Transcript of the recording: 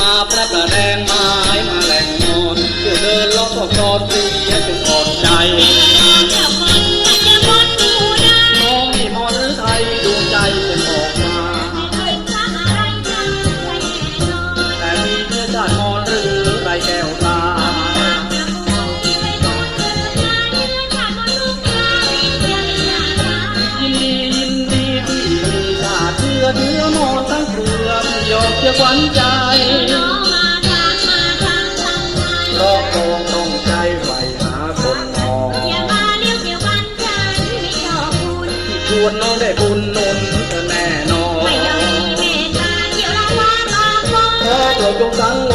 มาพระประแดงไม้มาแหล่งนอนเที่ยวเดินล้อมกอดเสียจนอ่อนใจเจ้าคนแต่จะบนหมู่ใดน้องมีมอหรือไทยดวงใจเป็นออกมาไม่เคยฟังอะไรจะใครแน่นอนแต่มีเนื้อชาติมอหรือไรแก้วตาจะคงที่ไม่ทนเดือชาติมนุษย์เราอย่าไม่อยากรักยินดียินดีที่มีชาติเชื้อเนื้อมอ ยกเครือไม่ยอขวัญใจน้อมาทางมาทางทางไทยรอบครองต้องใจใฝ่หาคนมองอย่ามาเลี้ยวเกี่ยวกันใจไม่ชอบคุณชวนน้องได้บุญนุนเธอแน่นอนไม่ยอมมีเมตตาเที่ยวระวางออกบนขอโปรดจงสังว